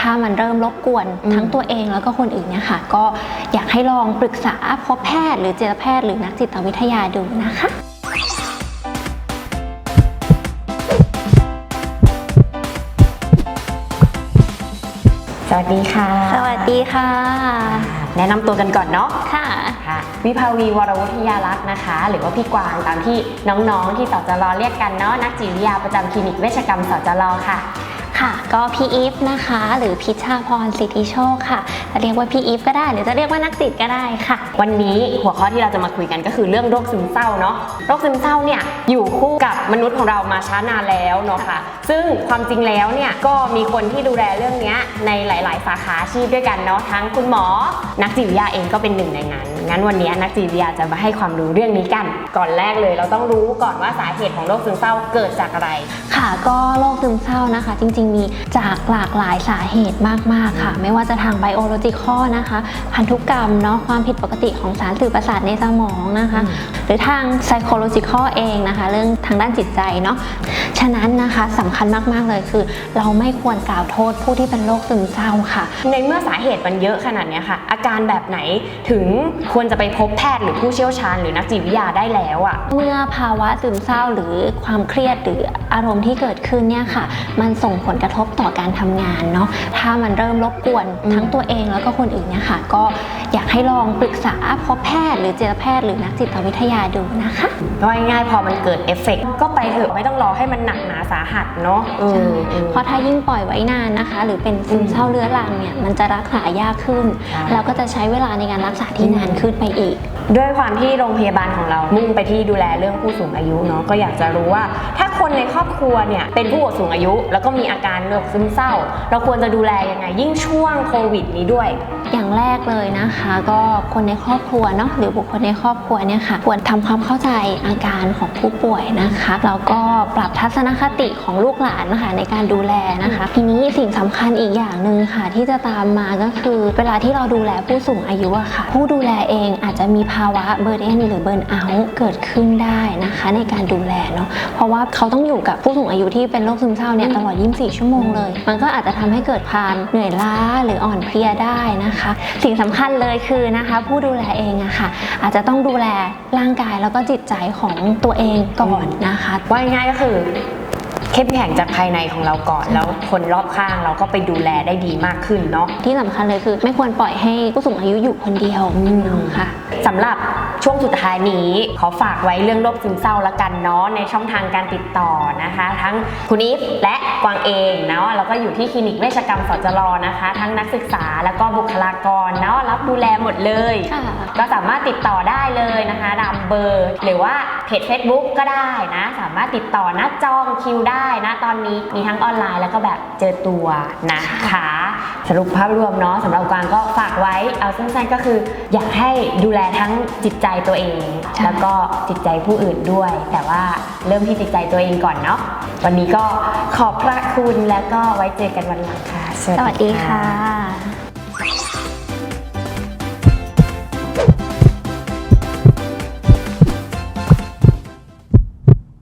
ถ้ามันเริ่มรบกวนอืมทั้งตัวเองแล้วก็คนอื่นเนี่ยค่ะ ก็อยากให้ลองปรึกษาพบแพทย์หรือจิตแพทย์หรือนักจิตวิทยาดูนะคะสวัสดีค่ะ สวัสดีค่ะ แนะนำตัวกันก่อนเนาะ ค่ะ ค่ะ วิภาวีวรวุฒิยารักษ์นะคะ หรือว่าพี่กวางตามที่น้องๆที่สจรเรียกกันเนาะ นักจิตวิทยาประจำคลินิกเวชกรรมสจรค่ะ ค่ะ ก็พี่อีฟนะคะ หรือพิชชาพรสิทธิโชคค่ะจะเรียกว่าพี่อีฟก็ได้ หรือจะเรียกว่านักจิตก็ได้ค่ะ วันนี้หัวข้อที่เราจะมาคุยกันก็คือเรื่องโรคซึมเศร้าเนาะโรคซึมเศร้าเนี่ยอยู่คู่กับมนุษย์ของเรามาช้านานแล้วเนาะค่ะ ซึ่งความจริงแล้วเนี่ยก็มีคนที่ดูแลเรื่องเนี้ยในหลาย ๆ สาขาอาชีพด้วยกันเนาะทั้งคุณหมอ นักจิตวิทยาเองก็เป็นหนึ่งในนั้นงั้นวันนี้นักจิตวิทยาจะมาให้ความรู้เรื่องนี้กัน ก่อนแรกเลยเราต้องรู้ก่อนว่าสาเหตุของโรคซึมเศร้าเกิดจากอะไร ค่ะก็โรคซึมเศร้านะคะ จริงๆมีจากหลากหลายสาเหตุมาก ๆ ค่ะ ไม่ว่าจะทางไบโอโลจิคอลนะคะ พันธุกรรมเนาะความผิดปกติของสารสื่อประสาทในสมองนะคะอืมหรือทางไซโคโลจิคอลเองนะคะ เรื่องทางด้านจิตใจเนาะฉะนั้นนะคะสำคัญมาก ๆ เลยคือ เราไม่ควรกล่าวโทษผู้ที่เป็นโรคซึมเศร้าค่ะ ในเมื่อสาเหตุมันเยอะขนาดเนี้ยค่ะ อาการแบบไหนถึงควรจะไปพบแพทย์หรือผู้เชี่ยวชาญหรือนักจิตวิทยาได้แล้วอะเมื่อภาวะซึมเศร้าหรือความเครียดหรืออารมณ์ที่เกิดขึ้นเนี่ยค่ะ มันส่งผลกระทบต่อการทำงานเนาะถ้ามันเริ่มรบกวนอืมทั้งตัวเองแล้วก็คนอื่นเนี่ยค่ะ ก็อยากให้ลองปรึกษาพบแพทย์หรือจิตแพทย์หรือนักจิตวิทยาดูนะคะว่าง่ายๆพอมันเกิดเอฟเฟกต์ก็ไปเถอะไม่ต้องรอให้มันหนักหนาสาหัสเนาะเออเออเพราะถ้ายิ่งปล่อยไว้นานนะคะ หรือเป็นซึมเศร้าเรื้อรังเนี่ยมันจะรักษายากขึ้นใช่แล้วก็จะใช้เวลาในการรักษาที่นานขึ้นไปอีก ด้วยความที่โรงพยาบาลของเรามุ่งไปที่ดูแลเรื่องผู้สูงอายุเนาะก็อยากจะรู้ว่า ถ้าคนในครอบครัวเนี่ยเป็นผู้สูงอายุ แล้วก็มีอาการโรคซึมเศร้า เราควรจะดูแลยังไง ยิ่งช่วงโควิดนี้ด้วย อย่างแรกเลยนะคะ ก็คนในครอบครัวเนาะหรือบุคคลในครอบครัวเนี่ยค่ะควรทำความเข้าใจอาการของผู้ป่วยนะคะแล้วก็ปรับทัศนคติของลูกหลานนะคะในการดูแลนะคะ ทีนี้สิ่งสำคัญอีกอย่างหนึ่งค่ะ ที่จะตามมาก็คือ เวลาที่เราดูแลผู้สูงอายุอะค่ะ ผู้ดูแลเองอาจจะมีภาวะเบอร์เดนหรือเบิร์นเอาท์เกิดขึ้นได้นะคะในการดูแลเนาะเพราะว่าเขาต้องอยู่กับผู้สูงอายุที่เป็นโรคซึมเศร้าเนี่ยตลอด 24 ชั่วโมงเลย มันก็อาจจะทำให้เกิดความเหนื่อยล้าหรืออ่อนเพลียได้นะคะ สิ่งสำคัญเลยคือนะคะ ผู้ดูแลเองอะค่ะ อาจจะต้องดูแลร่างกายแล้วก็จิตใจของตัวเองก่อนนะคะ ว่าง่ายๆก็คือ เข้มแข็งจากภายในของเราก่อน แล้วคนรอบข้างเราก็ไปดูแลได้ดีมากขึ้นเนาะที่สำคัญเลยคือ ไม่ควรปล่อยให้ผู้สูงอายุอยู่คนเดียวอืมเนาะค่ะสำหรับ ช่วงสุดท้ายนี้ ขอฝากไว้เรื่องโรคซึมเศร้าละกันเนาะในช่องทางการติดต่อนะคะ ทั้งคุณอีฟและกวางเองเนาะแล้วก็อยู่ที่คลินิกเวชกรรมสจรนะคะ ทั้งนักศึกษาแล้วก็บุคลากรเนาะรับดูแลหมดเลยค่ะก็สามารถติดต่อได้เลยนะคะตามเบอร์ หรือว่าเพจ Facebook ก็ได้นะ สามารถติดต่อนะจองคิวได้นะตอนนี้มีทั้งออนไลน์แล้วก็แบบเจอตัวนะคะ สรุปภาพรวมเนาะสำหรับกวางก็ฝากไว้เอาสั้นๆก็คือ อยากให้ดูแลทั้งจิตใจตัวเองใช่แล้วก็จิตใจผู้อื่นด้วย แต่ว่าเริ่มที่จิตใจตัวเองก่อนเนาะวันนี้ก็ขอบพระคุณแล้วก็ไว้เจอกันวันหลังค่ะ สวัสดีค่ะ